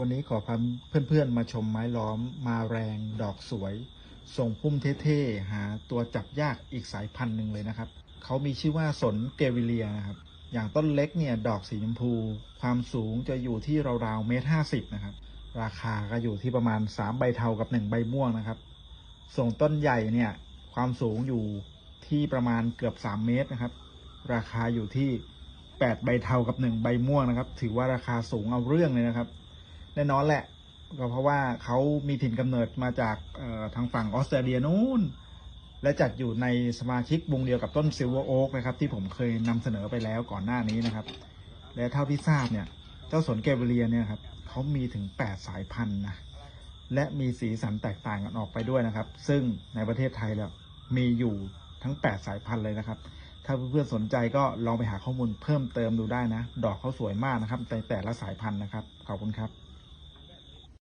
วันนี้ขอพาเพื่อนๆมาชมไม้ล้อมมาแรงดอกสวยทรงพุ่มเท่ๆ หาตัวจับยากอีกสายพันธุ์หนึ่งเลยนะครับ เขามีชื่อว่าสนเกวิเลียนะครับ อย่างต้นเล็กเนี่ยดอกสีชมพู ความสูงจะอยู่ที่ราวๆเมตรห้าสิบนะครับ ราคาก็อยู่ที่ประมาณ3ใบเทากับ1ใบม่วงนะครับ ส่งต้นใหญ่เนี่ยความสูงอยู่ที่ประมาณเกือบ3เมตรนะครับ ราคาอยู่ที่8ใบเทากับ1ใบม่วงนะครับ ถือว่าราคาสูงเอาเรื่องเลยนะครับ แน่นอนแหละ ก็เพราะว่าเขามีถิ่นกำเนิดมาจากทางฝั่งออสเตรเลียนู้น และจัดอยู่ในสมาชิกวงเดียวกับต้นซิลเวอร์โอ๊กนะครับ ที่ผมเคยนำเสนอไปแล้วก่อนหน้านี้นะครับ และเท่าที่ทราบเนี่ยเจ้าสนเกเวเลียเนี่ยครับเขามีถึง 8 สายพันธุ์นะและมีสีสันแตกต่างกันออกไปด้วยนะครับ ซึ่งในประเทศไทยแล้วมีอยู่ทั้ง 8 สายพันธุ์เลยนะครับ ถ้าเพื่อนๆสนใจก็ลองไปหาข้อมูลเพิ่มเติมดูได้นะ ดอกเขาสวยมากนะครับในแต่ละสายพันธุ์นะครับ ขอบคุณครับ